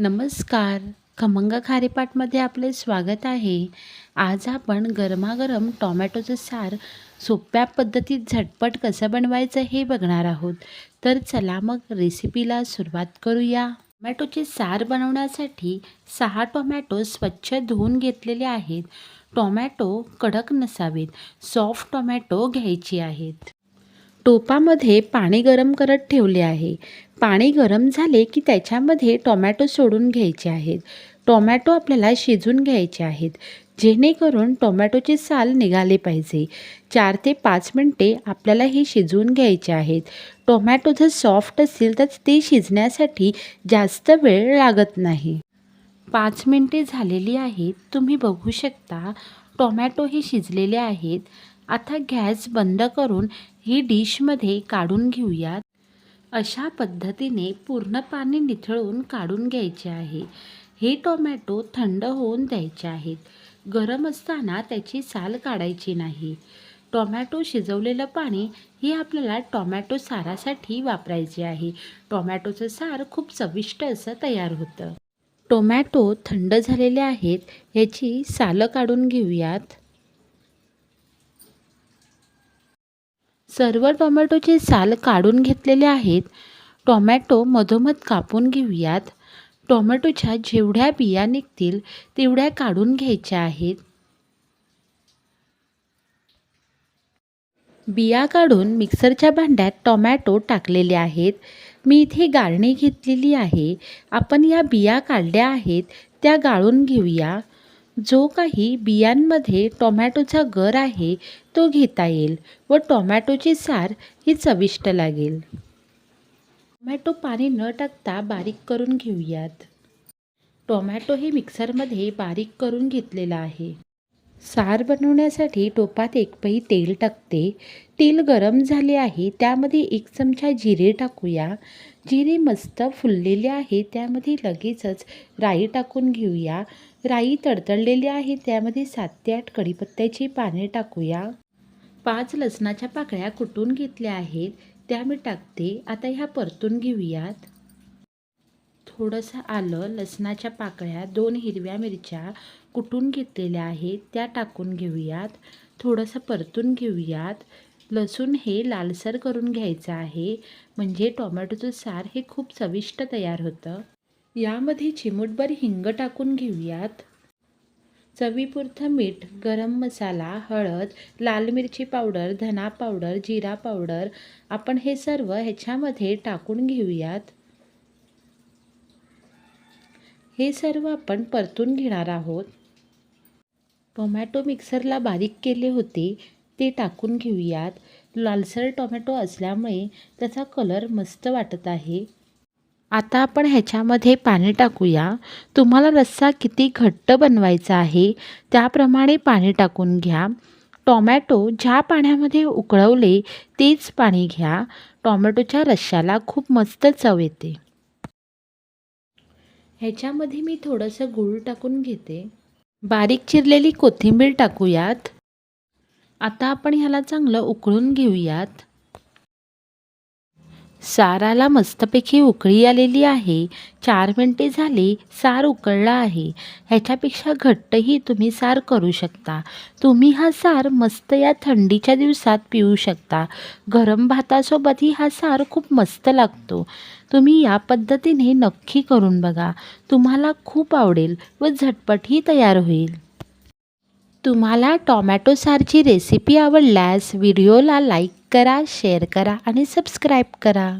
नमस्कार. खमंग खारेपाटमध्ये आपले स्वागत आहे. आज आपण गरमागरम टॉमॅटोचं सार सोप्या पद्धतीत झटपट कसं बनवायचं हे बघणार आहोत. तर चला मग रेसिपीला सुरुवात करूया. टोमॅटोचे सार बनवण्यासाठी सहा टोमॅटो स्वच्छ धुवून घेतलेले आहेत. टोमॅटो कडक नसावेत. सॉफ्ट टोमॅटो घ्यायचे आहेत. टोपामध्ये पाणी गरम करत ठेवले आहे. पाणी गरम झाले की त्याच्यामध्ये टोमॅटो सोडून घ्यायचे आहेत. टोमॅटो आपल्याला शिजून घ्यायचे आहेत. जेणेकरून टोमॅटोचे साल निघाले पाहिजे. चार ते पाच मिनटे आपल्याला हे शिजवून घ्यायचे आहेत. टोमॅटो जर सॉफ्ट असेल तर ते शिजण्यासाठी जास्त वेळ लागत नाही. पाच मिनटे झालेली आहेत. तुम्ही बघू शकता टोमॅटो हे शिजलेले आहेत. आता गॅस बंद करून ही डिशमध्ये काढून घेऊयात. अशा पद्धतीने पूर्ण पाणी निथळून काढून घ्यायचे आहे. हे टोमॅटो थंड होऊन द्यायचे आहेत. गरम असताना त्याची साल काढायची नाही. टोमॅटो शिजवलेलं पाणी हे आपल्याला टोमॅटो सारासाठी वापरायचे आहे. टोमॅटोचं सार खूप चविष्ट असं तयार होतं. टोमॅटो थंड झालेले आहेत ह्याची सालं काढून घेऊयात. सर्व टोमॅटोचे साल काढून घेतलेले आहेत. टोमॅटो मधोमध कापून घेऊयात. टोमॅटोच्या जेवढ्या बिया निघतील तेवढ्या काढून घ्यायच्या आहेत. बिया काढून मिक्सरच्या भांड्यात टोमॅटो टाकलेले आहेत. मी इथे गाळणी घेतलेली आहे. आपण या बिया काढल्या आहेत त्या गाळून घेऊया. जो काही बियांमध्ये टोमॅटोचा गर आहे तो घेता येईल व टोमॅटोची सार ही चविष्ट लागेल. टोमॅटो पाणी न टाकता बारीक करून घेऊयात. टोमॅटो हे मिक्सरमध्ये बारीक करून घेतलेलं आहे. सार बनवण्यासाठी टोपात एक पई तेल टाकते. तेल गरम झाले आहे त्यामध्ये एक चमचा जिरे टाकूया. जिरे मस्त फुललेले आहे त्यामध्ये लगेचच राई टाकून घेऊया. राई तडतडलेली आहे. त्यामध्ये सात ते आठ कढीपत्त्याची पाने टाकूया. पाच लसणाच्या पाकळ्या कुटून घेतल्या आहेत. त्या मी टाकते. आता ह्या परतून घेऊयात. थोडंसं आलं. लसणाच्या पाकळ्या दोन हिरव्या मिरच्या कुटून घेतलेल्या आहेत. त्या टाकून घेऊयात. थोडंसं परतून घेऊयात. लसूण हे लालसर करून घ्यायचं आहे. म्हणजे टोमॅटोचं सार हे खूप चविष्ट तयार होतं. यामध्ये चिमूटभर हिंग टाकून घेऊयात. चवीपुरतं मीठ गरम मसाला हळद लाल मिरची पावडर धना पावडर जिरा पावडर आपण हे सर्व ह्याच्यामध्ये टाकून घेऊयात. हे सर्व आपण परतून घेणार आहोत. टोमॅटो मिक्सरला बारीक केले होते ते टाकून घेऊयात. लालसर टोमॅटो असल्यामुळे त्याचा कलर मस्त वाटत आहे. आता आपण ह्याच्यामध्ये पाणी टाकूया. तुम्हाला रस्सा किती घट्ट बनवायचा आहे त्याप्रमाणे पाणी टाकून घ्या. टोमॅटो ज्या पाण्यामध्ये उकळवले तेच पाणी घ्या. टोमॅटोच्या रश्श्याला खूप मस्त चव येते. ह्याच्यामध्ये मी थोडंसं गूळ टाकून घेते. बारीक चिरलेली कोथिंबीर टाकूयात. आता आपण ह्याला चांगलं उकळून घेऊयात. साराला मस्तपैकी उकळी आलेली आहे. चार मिनटे झाली सार उकळला आहे. ह्याच्यापेक्षा घट्टही तुम्ही सार करू शकता. तुम्ही हा सार मस्त या थंडीच्या दिवसात पिऊ शकता. गरम भातासोबतही हा सार खूप मस्त लागतो. तुम्ही या पद्धतीने नक्की करून बघा. तुम्हाला खूप आवडेल व झटपटही तयार होईल. तुम्हाला टॉमॅटोसारची रेसिपी आवडल्यास व्हिडिओला लाईक करा शेअर करा आणि सबस्क्राईब करा.